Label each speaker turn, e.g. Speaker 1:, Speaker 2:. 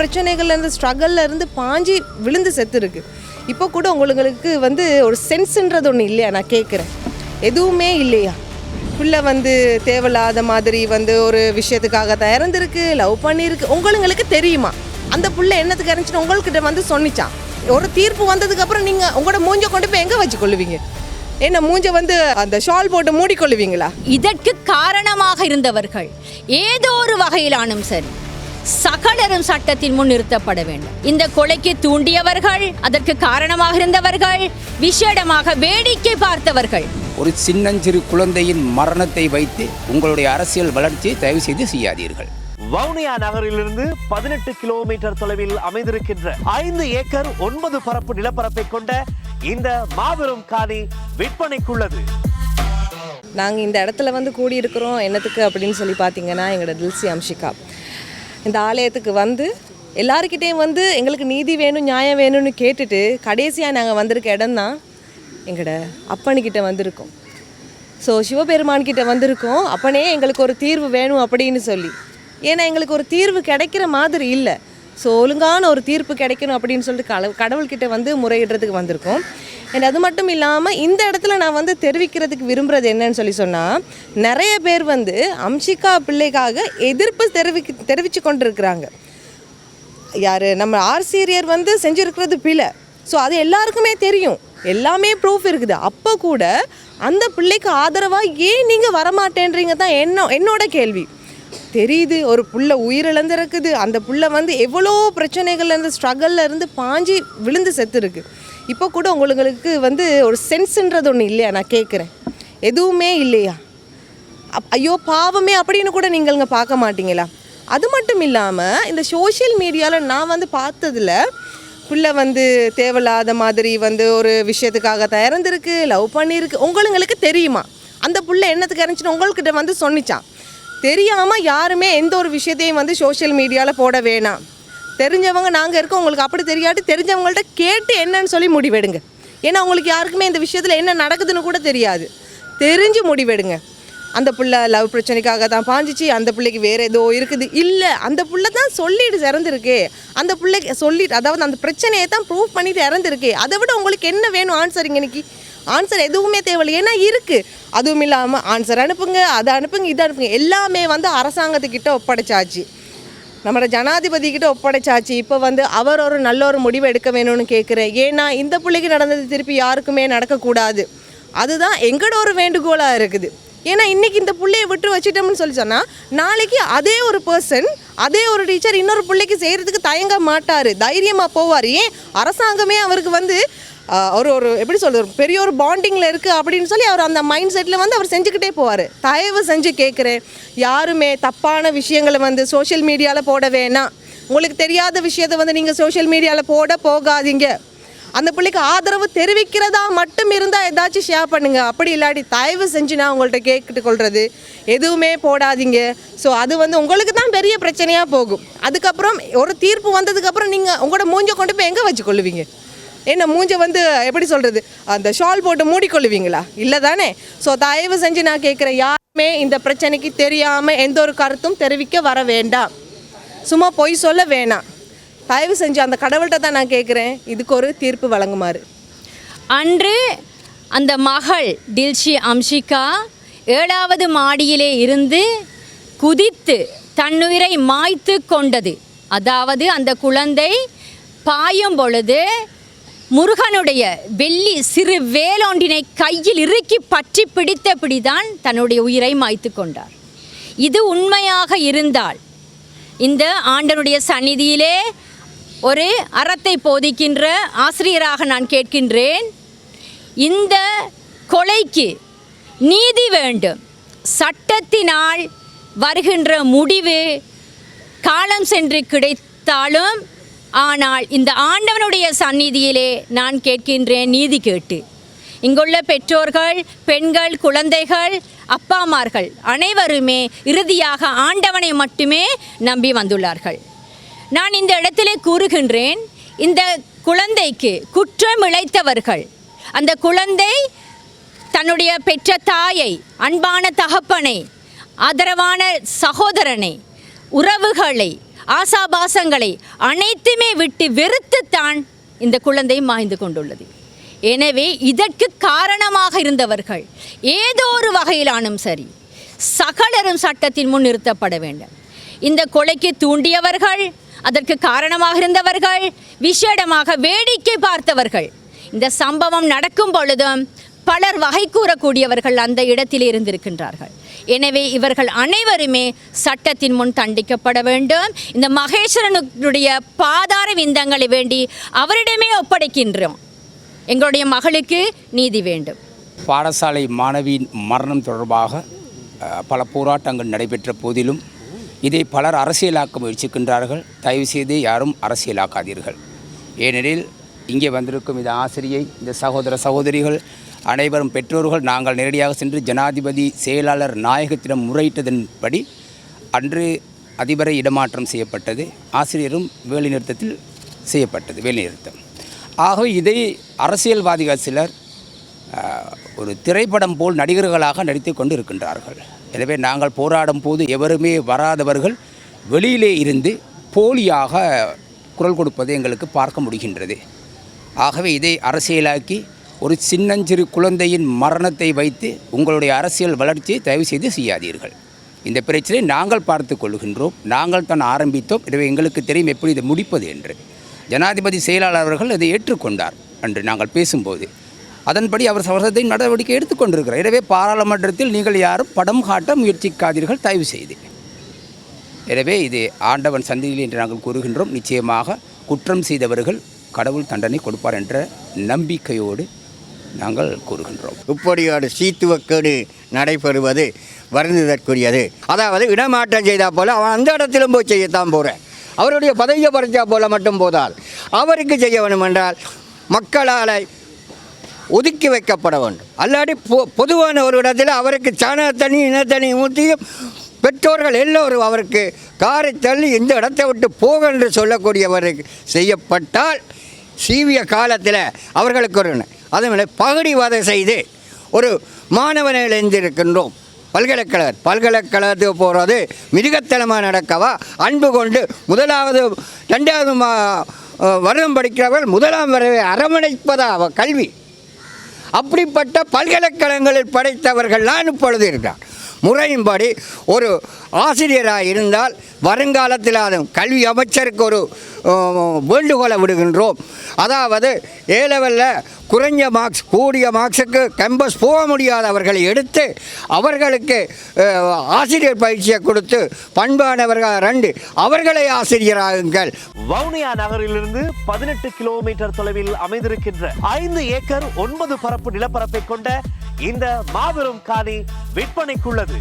Speaker 1: பிரச்சனைகள்லேருந்து ஸ்ட்ரகல்லேருந்து இருந்து பாஞ்சி விழுந்து செத்து இருக்கு இப்போ கூட உங்களுக்கு வந்து ஒரு சென்ஸ்ன்றது ஒன்று இல்லையா? நான் கேட்குறேன் எதுவுமே இல்லையா? பிள்ளை வந்து தேவையில்லாத மாதிரி வந்து ஒரு விஷயத்துக்காக தான் இறந்துருக்கு லவ் பண்ணியிருக்கு. உங்களுக்கு தெரியுமா? அந்த புள்ள என்னத்துக்கு இறந்துச்சுன்னு உங்கள்கிட்ட வந்து சொன்னிச்சான் ஒரு தீர்ப்பு வந்ததுக்கப்புறம் நீங்கள் உங்களோட மூஞ்ச கொண்டு போய் எங்கே வச்சுக்கொள்ளுவீங்க? என்ன மூஞ்ச வந்து அந்த ஷால் போட்டு மூடிக்கொள்ளுவீங்களா?
Speaker 2: இதற்கு காரணமாக இருந்தவர்கள் ஏதோ ஒரு வகையிலானும் சரி. சகலரும் சட்டத்தின் முன் நிறுத்தப்பட வேண்டும். இந்த கொலைக்கு தூண்டியவர்கள் அதற்கு காரணமாக இருந்தவர்கள் விசேடமாக வேடிக்கை பார்த்தவர்கள்.
Speaker 3: ஒரு சின்னஞ்சிறு குழந்தையின் மரணத்தை வைத்து உங்களுடைய அரசியல் வளர்ச்சியை தயவு செய்து செய்யாதீர்கள்.
Speaker 4: வவுனியா நகரிலிருந்து பதினெட்டு கிலோமீட்டர் தொலைவில் அமைந்திருக்கின்ற ஐந்து ஏக்கர் ஒன்பது பரப்பு நிலப்பரப்பை கொண்ட இந்த மாபெரும் காணி விற்பனைக்குள்ளது.
Speaker 1: நாங்கள் இந்த இடத்துல வந்து கூடியிருக்கிறோம் என்னத்துக்கு அப்படின்னு சொல்லி பார்த்தீங்கன்னா எங்களோட தில்சி அம்ஷிகா. இந்த ஆலயத்துக்கு வந்து எல்லாருக்கிட்டேயும் வந்து எங்களுக்கு நீதி வேணும் நியாயம் வேணும்னு கேட்டுட்டு கடைசியாக நாங்கள் வந்திருக்க இடம் தான் எங்களோட அப்பனுக்கிட்ட வந்திருக்கோம். ஸோ சிவபெருமான்கிட்ட வந்திருக்கோம். அப்பனே எங்களுக்கு ஒரு தீர்வு வேணும் அப்படின்னு சொல்லி. ஏன்னா எங்களுக்கு ஒரு தீர்வு கிடைக்கிற மாதிரி இல்லை. ஸோ ஒழுங்கான ஒரு தீர்ப்பு கிடைக்கணும் அப்படின்னு சொல்லிட்டு கடவுள் கடவுள்கிட்ட வந்து முறையிடுறதுக்கு வந்திருக்கோம். அண்ட் அது மட்டும் இல்லாமல் இந்த இடத்துல நான் வந்து தெரிவிக்கிறதுக்கு விரும்புகிறது என்னன்னு சொல்லி சொன்னால் நிறைய பேர் வந்து அம்ஷிகா பிள்ளைக்காக எதிர்ப்பு தெரிவி தெரிவித்து கொண்டிருக்கிறாங்க. யார்? நம்ம ஆர்சீரியர் வந்து செஞ்சுருக்கிறது பிழை. ஸோ அது எல்லாருக்குமே தெரியும். எல்லாமே ப்ரூஃப் இருக்குது. அப்போ கூட அந்த பிள்ளைக்கு ஆதரவாக ஏன் நீங்கள் வரமாட்டேன்றீங்க தான் என்ன என்னோட கேள்வி. தெரியுது ஒரு புள்ள உயிரிழந்திருக்குது. அந்த புள்ள வந்து எவ்வளோ பிரச்சனைகள்ல இருந்து இருந்து பாஞ்சி விழுந்து செத்துருக்கு. இப்போ கூட உங்களுக்கு வந்து ஒரு சென்ஸ்ன்றது ஒன்று இல்லையா? நான் கேட்குறேன் எதுவுமே இல்லையா? அப்- ஐயோ பாவமே அப்படின்னு கூட நீங்கள்ங்க பார்க்க மாட்டீங்களா? அது மட்டும் இல்லாமல் இந்த சோஷியல் மீடியாவில் நான் வந்து பார்த்ததுல பிள்ளை வந்து தேவையில்லாத மாதிரி வந்து ஒரு விஷயத்துக்காக தான் இறந்துருக்கு லவ் பண்ணியிருக்கு உங்களுக்கு தெரியுமா? அந்த புள்ள என்னத்துக்கு இறந்துச்சுன்னு உங்கள்கிட்ட வந்து சொன்னிச்சான். தெரியாமல் யாருமே எந்த ஒரு விஷயத்தையும் வந்து சோஷியல் மீடியாவில் போட வேணாம். தெரிஞ்சவங்க நாங்கள் இருக்கோம் உங்களுக்கு அப்படி தெரியாட்டி தெரிஞ்சவங்கள்ட்ட கேட்டு என்னன்னு சொல்லி முடிவெடுங்க. ஏன்னா உங்களுக்கு யாருக்குமே இந்த விஷயத்தில் என்ன நடக்குதுன்னு கூட தெரியாது. தெரிஞ்சு முடிவெடுங்க. அந்த பிள்ளை லவ் பிரச்சனைக்காக தான் பாஞ்சிச்சு அந்த பிள்ளைக்கு வேறு ஏதோ இருக்குது. இல்லை அந்த பிள்ளை தான் சொல்லிட்டு இறந்துருக்கு. அந்த பிள்ளைக்கு சொல்லிட்டு அதாவது அந்த பிரச்சனையை தான் ப்ரூவ் பண்ணிட்டு இறந்துருக்கு. அதை விட உங்களுக்கு என்ன வேணும் ஆன்சர் இன்னைக்கு? ஆன்சர் எதுவுமே தேவையில்லை. ஏன்னா இருக்குது அதுவும் இல்லாமல் ஆன்சர் அனுப்புங்க அதை அனுப்புங்க இதை அனுப்புங்க. எல்லாமே வந்து அரசாங்கத்துக்கிட்ட ஒப்படைச்சாச்சு. நம்மளோட ஜனாதிபதி கிட்ட ஒப்படைச்சாச்சு. இப்போ வந்து அவர் ஒரு நல்ல ஒரு முடிவு எடுக்க வேணும்னு கேட்குறேன் ஏன்னா இந்த பிள்ளைக்கு நடந்தது திருப்பி யாருக்குமே நடக்கக்கூடாது. அதுதான் எங்களோட ஒரு வேண்டுகோளாக இருக்குது. ஏன்னா இன்றைக்கி இந்த பிள்ளையை விட்டு வச்சிட்டோம்னு சொல்லி சொன்னால் நாளைக்கு அதே ஒரு பர்சன் அதே ஒரு டீச்சர் இன்னொரு பிள்ளைக்கு செய்கிறதுக்கு தயங்க மாட்டார். தைரியமாக போவார். ஏன்? அரசாங்கமே அவருக்கு வந்து ஒரு ஒரு எப்படி சொல்கிறது பெரிய ஒரு பாண்டிங்கில் இருக்குது அப்படின்னு சொல்லி அவர் அந்த மைண்ட் செட்டில் வந்து அவர் செஞ்சுக்கிட்டே போவார். தயவு செஞ்சு கேட்குறேன் யாருமே தப்பான விஷயங்களை வந்து சோஷியல் மீடியாவில் போட வேணாம். உங்களுக்கு தெரியாத விஷயத்தை வந்து நீங்கள் சோஷியல் மீடியாவில் போட போகாதீங்க. அந்த பிள்ளைக்கு ஆதரவு தெரிவிக்கிறதா மட்டும் இருந்தால் ஏதாச்சும் ஷேர் பண்ணுங்கள் அப்படி இல்லாட்டி தயவு செஞ்சு நான் உங்கள்கிட்ட கேட்டுட்டு கொள்வது எதுவுமே போடாதீங்க. ஸோ அது வந்து உங்களுக்கு தான் பெரிய பிரச்சனையாக போகும். அதுக்கப்புறம் ஒரு தீர்ப்பு வந்ததுக்கப்புறம் நீங்கள் உங்களோட மூஞ்ச கொண்டு போய் எங்கே வச்சு கொள்ளுவீங்க என்ன மூஞ்ச வந்து எப்படி சொல்கிறது அந்த ஷால் போட்டு மூடிக்கொள்ளுவீங்களா? இல்லை தானே ஸோ தயவு செஞ்சு நான் கேட்குறேன் யாருமே இந்த பிரச்சனைக்கு தெரியாமல் எந்த ஒரு கருத்தும் தெரிவிக்க வர வேண்டாம். சும்மா பொய் சொல்ல வேணாம். தயவு செஞ்சு அந்த கடவுள்கிட்ட தான் நான் கேட்குறேன் இதுக்கு ஒரு தீர்ப்பு வழங்குமாறு.
Speaker 2: அன்று அந்த மகள் டில்ஷி அம்ஷிகா ஏழாவது மாடியிலே இருந்து குதித்து தன்னுயிரை மாய்த்து கொண்டது. அதாவது அந்த குழந்தை பாயும் பொழுது முருகனுடைய வெள்ளி சிறு வேலோண்டினை கையில் இறுக்கி பற்றி பிடித்தபடிதான் தன்னுடைய உயிரை மாய்த்து கொண்டார். இது உண்மையாக இருந்தால் இந்த ஆண்டனுடைய சந்நிதியிலே ஒரு அறத்தை போதிக்கின்ற ஆசிரியராக நான் கேட்கின்றேன். இந்த கொலைக்கு நீதி வேண்டும். சட்டத்தினால் வருகின்ற முடிவு காலம் சென்று கிடைத்தாலும் ஆனால் இந்த ஆண்டவனுடைய சந்நிதியிலே நான் கேட்கின்றேன் நீதி கேட்டு. இங்குள்ள பெற்றோர்கள் பெண்கள் குழந்தைகள் அப்பாமார்கள் அனைவருமே இறுதியாக ஆண்டவனை மட்டுமே நம்பி வந்துள்ளார்கள். நான் இந்த இடத்திலே கூறுகின்றேன் இந்த குழந்தைக்கு குற்றம் இழைத்தவர்கள் அந்த குழந்தை தன்னுடைய பெற்ற தாயை அன்பான தகப்பனை ஆதரவான சகோதரனை உறவுகளை ஆசாபாசங்களை அனைத்துமே விட்டு வெறுத்துத்தான் இந்த குழந்தை மாய்ந்து கொண்டுள்ளது. எனவே இதற்கு காரணமாக இருந்தவர்கள் ஏதோ ஒரு வகையிலானும் சரி சகலரும் சட்டத்தின் முன் நிறுத்தப்பட வேண்டும். இந்த கொலைக்கு தூண்டியவர்கள் அதற்கு காரணமாக இருந்தவர்கள் விசேடமாக வேடிக்கை பார்த்தவர்கள். இந்த சம்பவம் நடக்கும் பொழுதும் பலர் வகை கூறக்கூடியவர்கள் அந்த இடத்தில் இருந்திருக்கின்றார்கள். எனவே இவர்கள் அனைவருமே சட்டத்தின் முன் தண்டிக்கப்பட வேண்டும். இந்த மகேஸ்வரனுடைய பாதார விந்தங்களை வேண்டி அவரிடமே ஒப்படைக்கின்றோம். எங்களுடைய மகளுக்கு நீதி வேண்டும்.
Speaker 3: பாடசாலை மாணவியின் மரணம் தொடர்பாக பல போராட்டங்கள் நடைபெற்ற போதிலும் இதை பலர் அரசியலாக்க முயற்சிக்கின்றார்கள். தயவுசெய்து யாரும் அரசியலாக்காதீர்கள். ஏனெனில் இங்கே வந்திருக்கும் இந்த ஆசிரியை இந்த சகோதர சகோதரிகள் அனைவரும் பெற்றோர்கள் நாங்கள் நேரடியாக சென்று ஜனாதிபதி செயலாளர் நாயகத்திடம் முறையிட்டதன்படி அன்று அதிபரை இடமாற்றம் செய்யப்பட்டது. ஆசிரியரும் வேலைநிறுத்தத்தில் செய்யப்பட்டது வேலைநிறுத்தம் ஆகவே இதை அரசியல்வாதிகள் சிலர் ஒரு திரைப்படம் போல் நடிகர்களாக நடித்து கொண்டு இருக்கின்றார்கள் எனவே நாங்கள் போராடும் போது எவருமே வராதவர்கள் வெளியிலே இருந்து போலியாக குரல் கொடுப்பதை எங்களுக்கு பார்க்க முடிகின்றது. ஆகவே இதை அரசியலாக்கி ஒரு சின்னஞ்சிறு குழந்தையின் மரணத்தை வைத்து உங்களுடைய அரசியல் வளர்ச்சியை தயவு செய்து செய்யாதீர்கள். இந்த பிரச்சனை நாங்கள் பார்த்து கொள்கின்றோம். நாங்கள் தான் ஆரம்பித்தோம். எனவே எங்களுக்கு தெரியும் எப்படி இதை முடிப்பது என்று. ஜனாதிபதி செயலாளர் அவர்கள் இதை ஏற்றுக்கொண்டார் அன்று நாங்கள் பேசும்போது. அதன்படி அவர் சவரத்தை நடவடிக்கை எடுத்துக்கொண்டிருக்கிறார் எனவே பாராளுமன்றத்தில் நீங்கள் யாரும் படம் காட்ட முயற்சிக்காதீர்கள். தயவு செய்து எனவே இது ஆண்டவன் சந்தியில் என்று நாங்கள் கூறுகின்றோம். நிச்சயமாக குற்றம் செய்தவர்கள் கடவுள் தண்டனை கொடுப்பார் என்ற நம்பிக்கையோடு நாங்கள் கூறுகின்றோம்.
Speaker 5: இப்படியோடு சீத்துவக்கேடு நடைபெறுவது வருந்துதற்குரியது. அதாவது இடமாற்றம் செய்தால் போல அவன் அந்த இடத்திலும் போய் செய்யத்தான் போகிறேன் அவருடைய பதவியை பறிச்சா போல மட்டும் போதால் அவருக்கு செய்ய வேண்டும் என்றால் மக்களால் ஒதுக்கி வைக்கப்பட வேண்டும். அல்லாடி பொ பொதுவான ஒரு இடத்தில் அவருக்கு சாணத்தண்ணி இனத்தனி ஊற்றியும் பெற்றோர்கள் எல்லோரும் அவருக்கு காரை தள்ளி இந்த இடத்தை விட்டு போக என்று சொல்லக்கூடியவருக்கு செய்யப்பட்டால் சீவிய காலத்தில் அவர்களுக்கு ஒரு அதே பகுடிவாதம் செய்து ஒரு மாணவனை இழந்திருக்கின்றோம் பல்கலைக்கழக பல்கலைக்கழகத்துக்கு போகிறது மிருகத்தனமாக நடக்கவா? அன்பு கொண்டு முதலாவது ரெண்டாவது மா வருடம் படிக்கிறவர்கள் முதலாம் வரவை அரவணைப்பதா அவ கல்வி. அப்படிப்பட்ட பல்கலைக்கழகங்களில் படைத்தவர்கள்லாம் இப்பொழுது இருக்கிறார். முறையின்படி ஒரு ஆசிரியராக இருந்தால் வருங்காலத்தில் அது கல்வி அமைச்சருக்கு ஒரு வேண்டுகோளை விடுகின்றோம். அதாவது ஏ லெவலில் குறைஞ்ச மார்க்ஸ் கூடிய மார்க்ஸுக்கு கேம்பஸ் போக முடியாதவர்களை எடுத்து அவர்களுக்கு ஆசிரியர் பயிற்சியை கொடுத்து பண்பானவர்கள் ரெண்டு அவர்களை ஆசிரியராகுங்கள்
Speaker 4: வவுனியா நகரிலிருந்து பதினெட்டு கிலோமீட்டர் தொலைவில் அமைந்திருக்கின்ற ஐந்து ஏக்கர் ஒன்பது பரப்பு நிலப்பரப்பை கொண்ட இந்த மாபெரும் காணி விற்பனைக்குள்ளது.